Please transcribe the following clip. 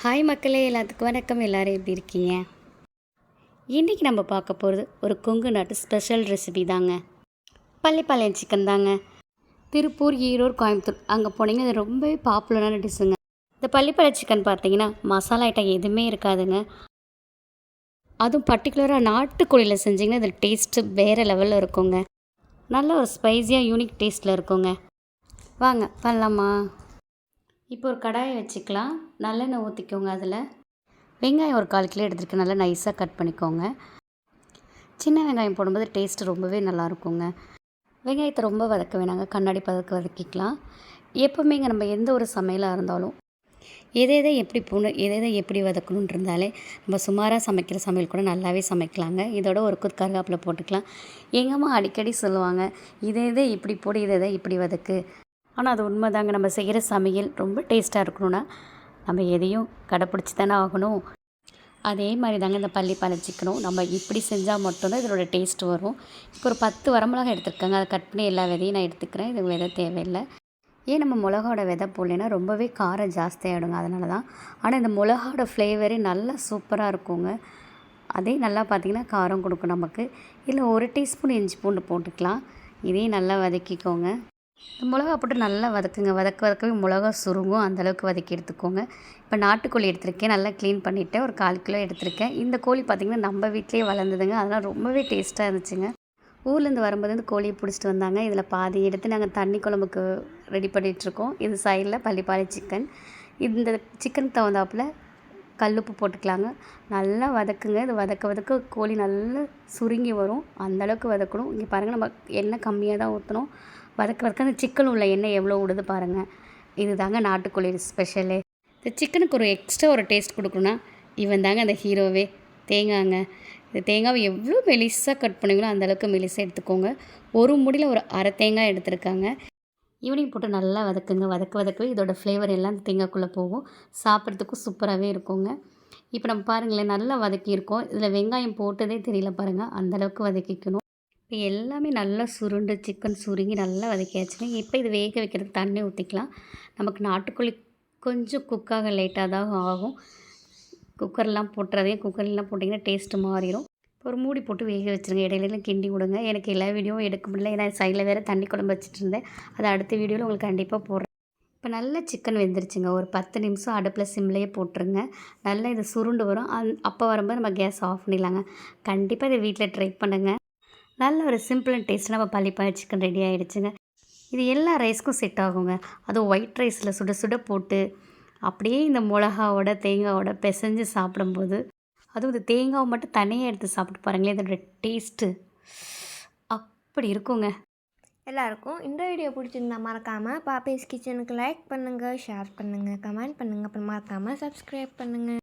Hi மக்களே எல்லாத்துக்கும் வணக்கம். எல்லோரும் எப்படி இருக்கீங்க? இன்றைக்கி நம்ம பார்க்க போகிறது ஒரு கொங்கு நாட்டு ஸ்பெஷல் ரெசிபி தாங்க. பள்ளிப்பாளையம் சிக்கன் தாங்க. திருப்பூர் ஈரோடு கோயம்புத்தூர் அங்கே போனீங்கன்னா அது ரொம்பவே பாப்புலரான டிஷ்ஷுங்க இந்த பள்ளிப்பாளையம் சிக்கன் பார்த்தீங்கன்னா மசாலா ஐட்டம் எதுவுமே இருக்காதுங்க. அதுவும் பர்டிகுலராக நாட்டுக்கோழியில் செஞ்சிங்கன்னா அது டேஸ்ட்டு வேறு லெவலில் இருக்குங்க. நல்ல ஒரு ஸ்பைஸியாக யூனிக் டேஸ்ட்டில் இருக்குங்க. வாங்க பண்ணலாமா? இப்போ ஒரு கடாயை வச்சுக்கலாம். நல்லெண்ணெய் ஊற்றிக்கோங்க அதில். வெங்காயம் ஒரு கால் கிலோ எடுத்துருக்கேன். நல்லா நைஸாக கட் பண்ணிக்கோங்க. சின்ன வெங்காயம் போடும்போது டேஸ்ட்டு ரொம்பவே நல்லா இருக்குங்க. வெங்காயத்தை ரொம்ப வதக்க வேணாங்க. கண்ணாடி பதக்க வதக்கிக்கலாம். எப்போவுமே இங்கே நம்ம எந்த ஒரு சமையலாக இருந்தாலும் எதை எதை எப்படி போகணும் எதை எதை எப்படி வதக்கணும்னு இருந்தாலே நம்ம சுமாராக சமைக்கிற சமையல் கூட நல்லாவே சமைக்கலாங்க. இதோட ஒரு குத் கருகாப்பில் போட்டுக்கலாம். எங்கள் அம்மா அடிக்கடி சொல்லுவாங்க இதை இதை இப்படி போடு இதை எதை இப்படி வதக்கு? ஆனால் அது உண்மை தாங்க நம்ம செய்கிற சமையல் ரொம்ப டேஸ்ட்டாக இருக்கணும்னா நம்ம எதையும் கடைப்பிடிச்சி தானே ஆகணும். அதே மாதிரி தாங்க இந்த பள்ளி பழச்சிக்கணும் நம்ம இப்படி செஞ்சால் மட்டும்தான் இதோட டேஸ்ட் வரும். இப்போ ஒரு பத்து வரமிளகா எடுத்துருக்காங்க. அதை கட் பண்ணி எல்லா விதையும் நான் எடுத்துக்கிறேன். இது விதை தேவையில்லை. ஏன் நம்ம மிளகாவோட விதை போடலைன்னா ரொம்பவே காரம் ஜாஸ்தியாகிடுங்க அதனால தான். ஆனால் இந்த மிளகாவோட ஃப்ளேவரே நல்லா சூப்பராக இருக்குங்க. அதே நல்லா பார்த்திங்கன்னா காரம் கொடுக்கும் நமக்கு. இல்லை ஒரு டீஸ்பூன் இஞ்சி பூண்டு போட்டுக்கலாம். இதையும் நல்லா வதக்கிக்கோங்க. இந்த மிளகா போட்டு நல்லா வதக்குங்க. வதக்க வதக்கவே மிளகா சுருங்கும். அந்தளவுக்கு வதக்கி எடுத்துக்கோங்க. இப்போ நாட்டுக்கோழி எடுத்திருக்கேன். நல்லா க்ளீன் பண்ணிவிட்டு ஒரு கால் கிலோ எடுத்திருக்கேன். இந்த கோழி பார்த்திங்கன்னா நம்ம வீட்லேயே வளர்ந்ததுங்க. அதெல்லாம் ரொம்பவே டேஸ்ட்டாக இருந்துச்சுங்க. ஊர்லேருந்து வரும்போது வந்து கோழியை பிடிச்சிட்டு வந்தாங்க. இதில் பாதி எடுத்து நாங்கள் தண்ணி குழம்புக்கு ரெடி பண்ணிகிட்ருக்கோம் இது சைடில் பள்ளிப்பாறை சிக்கன் இந்த சிக்கனுக்கு தகுந்தாப்பில் கல்லுப்பு போட்டுக்கலாங்க. நல்லா வதக்குங்க. இது வதக்க வதக்க கோழி நல்லா சுருங்கி வரும். அந்தளவுக்கு வதக்கணும். இங்கே பாருங்கள் நம்ம எண்ணெய் கம்மியாக தான் ஊற்றணும் வதக்க வதக்க அந்த சிக்கன் உள்ள எண்ணெய் எவ்வளோ விடுது பாருங்கள் இது தாங்க நாட்டுக்கோழி ஸ்பெஷலு இந்த சிக்கனுக்கு ஒரு எக்ஸ்ட்ரா ஒரு டேஸ்ட் கொடுக்கணுன்னா இவன் தாங்க அந்த ஹீரோவே. தேங்காங்க. இந்த தேங்காவை எவ்வளோ மெலிசாக கட் பண்ணுவீங்களோ அந்தளவுக்கு மெலிசாக எடுத்துக்கோங்க. ஒரு முடியில் ஒரு அரை தேங்காய் எடுத்திருக்காங்க. ஈவினிங் போட்டு நல்லா வதக்குங்க. வதக்க வதக்கவே இதோட ஃப்ளேவர் எல்லாம் தேங்காய்க்குள்ளே போகும். சாப்பிட்றதுக்கும் சூப்பராகவே இருக்குங்க. இப்போ நம்ம பாருங்களேன் நல்லா வதக்கியிருக்கோம். இதில் வெங்காயம் போட்டதே தெரியல பாருங்கள் அந்தளவுக்கு வதக்கிக்கணும். இப்போ எல்லாமே நல்லா சுருண்டு சிக்கன் சுருங்கி நல்லா வதக்கியாச்சுங்க. இப்போ இது வேக வைக்கிறது தண்ணி ஊற்றிக்கலாம் நமக்கு நாட்டுக்கோழி கொஞ்சம் குக்காக லேட்டாக தான் ஆகும். குக்கர்லாம் போட்டுறதே குக்கர்லாம் போட்டிங்கன்னா டேஸ்ட்டு மாறிடும் ஒரு மூடி போட்டு வேக வச்சுருங்க. இடையில கிண்டி விடுங்க. எனக்கு எல்லா வீடியோவும் எடுக்க முடியல. ஏன்னா சைடில் வேறு தண்ணி குழம்பு வச்சுட்டு இருந்தேன். அது அடுத்த வீடியோவில் உங்களுக்கு கண்டிப்பாக போடுறேன். இப்போ நல்ல சிக்கன் வெந்துருச்சுங்க. ஒரு பத்து நிமிஷம் அடுப்பில் சிம்லேயே போட்டுருங்க. நல்லா இது சுருண்டு வரும். அந் அப்போ வரும்போது நம்ம கேஸ் ஆஃப் பண்ணிடலாங்க. கண்டிப்பாக இதை வீட்டில் ட்ரை பண்ணுங்கள் நல்ல ஒரு சிம்பிள் அண்ட் டேஸ்ட் நம்ம பள்ளிப்பாய் சிக்கன் ரெடி ஆகிடுச்சுங்க இது எல்லா ரைஸ்க்கும் செட் ஆகுங்க. அதுவும் ஒயிட் ரைஸில் சுட சுட போட்டு அப்படியே இந்த மிளகாவோட தேங்காவோட பிசைஞ்சு சாப்பிடும்போது அதுவும் இந்த தேங்காவை மட்டும் தனியாக எடுத்து சாப்பிட்டு பாருங்களேன் இதோட டேஸ்ட்டு அப்படி இருக்குங்க. எல்லாருக்கும் இந்த வீடியோ பிடிச்சிருந்தா மறக்காமல் பாப்பேஸ் கிச்சனுக்கு லைக் பண்ணுங்கள் ஷேர் பண்ணுங்கள் கமெண்ட் பண்ணுங்கள் அப்புறம் மறக்காமல் சப்ஸ்கிரைப் பண்ணுங்கள்